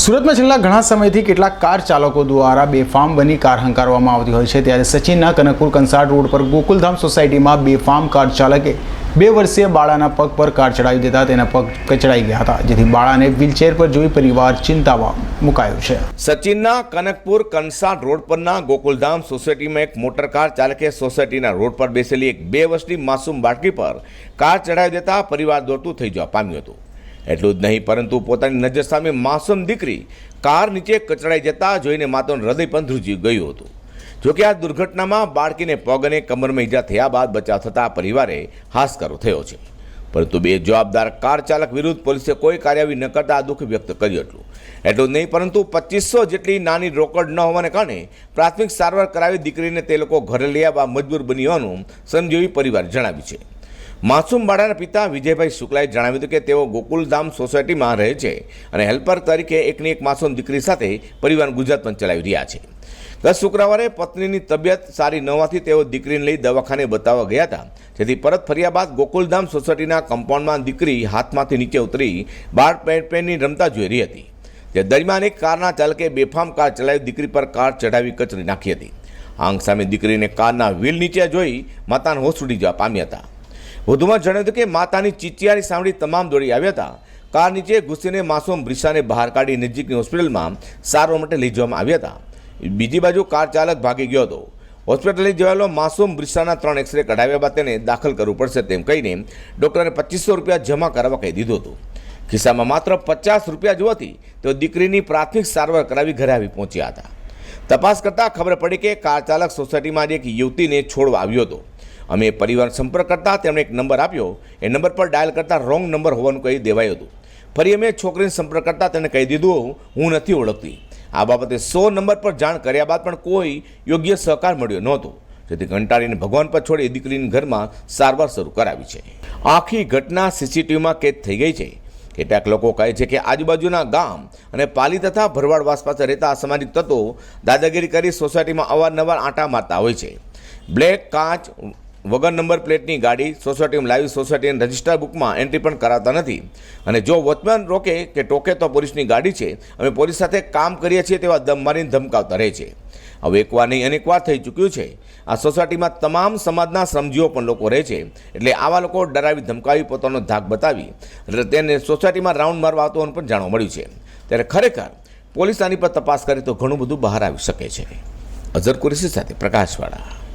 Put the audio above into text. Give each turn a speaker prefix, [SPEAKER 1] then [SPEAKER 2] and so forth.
[SPEAKER 1] સુરતમાં છેલ્લા ઘણા સમયથી કેટલાક કાર ચાલકો દ્વારા બેફામ બની કાર હંકારવામાં આવતી હોય છે. ત્યારે સચિનના કનકપુર કંસાડ રોડ પર ગોકુલધામ સોસાયટીમાં બેફામ કાર ચાલકે બે વર્ષીય બાળાના પગ પર કાર ચડાવી દેતા તેના પગ કચડાઈ ગયા હતા, જેથી બાળાને વ્હીલચેર પર જોઈ પરિવાર ચિંતામાં મુકાયો છે.
[SPEAKER 2] સચિનના કનકપુર કંસાટ રોડ પરના ગોકુલધામ સોસાયટીમાં એક મોટર કાર ચાલકે સોસાયટીના રોડ પર બેસેલી એક બે વર્ષની માસૂમ બાળકી પર કાર ચડાવી દેતા પરિવાર દોડતું થઈ જવા પામ્યું હતું. એટલું જ નહીં, પરંતુ પોતાની નજર સામે માસૂમ દીકરી કાર નીચે કચડાઈ જતા જોઈને માતાનું હૃદય પણ ધ્રુજી ગયું હતું. જોકે આ દુર્ઘટનામાં બાળકીને પગ અને કમરમાં ઈજા થયા બાદ બચાવ થતાં પરિવારે હાશકારો થયો છે. પરંતુ બે જવાબદાર કાર ચાલક વિરુદ્ધ પોલીસે કોઈ કાર્યવાહી ન કરતા આ દુઃખ વ્યક્ત કર્યું હતું. એટલું નહીં, પરંતુ પચીસો જેટલી નાની રોકડ ન હોવાને કારણે પ્રાથમિક સારવાર કરાવી દીકરીને તે લોકો ઘરે લઈ આવવા મજબૂર બની હોવાનું સંજીવી પરિવાર જણાવ્યું છે. માસૂમ બાળાના પિતા વિજયભાઈ શુક્લાએ જણાવ્યું હતું કે તેઓ ગોકુલધામ સોસાયટીમાં રહે છે અને હેલ્પર તરીકે એકની એક માસૂમ દીકરી સાથે પરિવાર ગુજરાત પણ ચલાવી રહ્યા છે. ગત શુક્રવારે પત્નીની તબિયત સારી ન હોવાથી તેઓ દીકરીને લઈ દવાખાને બતાવવા ગયા હતા. જેથી પરત ફર્યા બાદ ગોકુલધામ સોસાયટીના કમ્પાઉન્ડમાં દીકરી હાથમાંથી નીચે ઉતરી બાર પેન્ટ પેનની રમતા જોઈ રહી હતી. જે દરમિયાન એક કારના ચાલકે બેફામ કાર ચલાવી દીકરી પર કાર ચઢાવી કચરી નાખી હતી. આંગ સામે દીકરીને કારના વ્હીલ નીચે જોઈ માતાને હોશ ઉડી જવા પામ્યા હતા. વધુમાં જણાવ્યું હતું કે માતાની ચીચિયારી સાંભળી તમામ દોડી આવ્યા હતા. કાર નીચે ઘૂસીને માસૂમ બ્રિશાને બહાર કાઢી નજીકની હોસ્પિટલમાં સારવાર માટે લઈ જવામાં આવ્યા હતા. બીજી બાજુ કાર ચાલક ભાગી ગયો હતો. હોસ્પિટલ જવાયેલો માસૂમ બ્રિશાના ત્રણ એક્સરે કઢાવ્યા બાદ તેને દાખલ કરવું પડશે તેમ કહીને ડૉક્ટરે પચીસો રૂપિયા જમા કરાવવા કહી દીધું હતું. ખિસ્સામાં માત્ર પચાસ રૂપિયા જોવાથી તેઓ દીકરીની પ્રાથમિક સારવાર કરાવી ઘરે આવી પહોંચ્યા હતા. તપાસ કરતાં ખબર પડી કે કાર ચાલક સોસાયટીમાં એક યુવતીને છોડવા આવ્યો હતો. અમે પરિવાર સંપર્ક કરતા, તેમણે એક નંબર આપ્યો. એ નંબર પર ડાયલ કરતાં રોંગ નંબર હોવાનું કહી દેવાયું હતું. ફરી અમે છોકરીને સંપર્ક કરતાં તેને કહી દીધું, હું નથી ઓળખતી. આ બાબતે સો નંબર પર જાણ કર્યા બાદ પણ કોઈ યોગ્ય સહકાર મળ્યો નહોતો. જેથી કંટાળીને ભગવાન પર છોડી દીકરીને ઘરમાં સારવાર શરૂ કરાવી છે. આખી ઘટના સીસીટીવીમાં કેદ થઈ ગઈ છે. કેટલાક લોકો કહે છે કે આજુબાજુના ગામ અને પાલી તથા ભરવાડ પાસે રહેતા અસામાજિક તત્વો દાદાગીરી કરી સોસાયટીમાં અવારનવાર આંટા મારતા હોય છે. બ્લેક કાચ વગર નંબર પ્લેટની ગાડી સોસાયટીમાં લાવી સોસાયટીની રજિસ્ટર બુકમાં એન્ટ્રી પણ કરાવતા નથી. અને જો વોચમેન રોકે કે ટોકે તો પોલીસની ગાડી છે, અમે પોલીસ સાથે કામ કરીએ છીએ તેવા દમ મારીને ધમકાવતા રહે છે. હવે એકવાર નહીં અનેકવાર થઈ ચૂક્યું છે. આ સોસાયટીમાં તમામ સમાજના શ્રમજીઓ પણ લોકો રહે છે. એટલે આવા લોકો ડરાવી ધમકાવી પોતાનો ધાક બતાવી. એટલે તેને સોસાયટીમાં રાઉન્ડ મારવા આવતો પણ જાણવા મળ્યું છે. ત્યારે ખરેખર પોલીસ આની પર તપાસ કરે તો ઘણું બધું બહાર આવી શકે છે. અઝર કુરેશી સાથે પ્રકાશવાળા.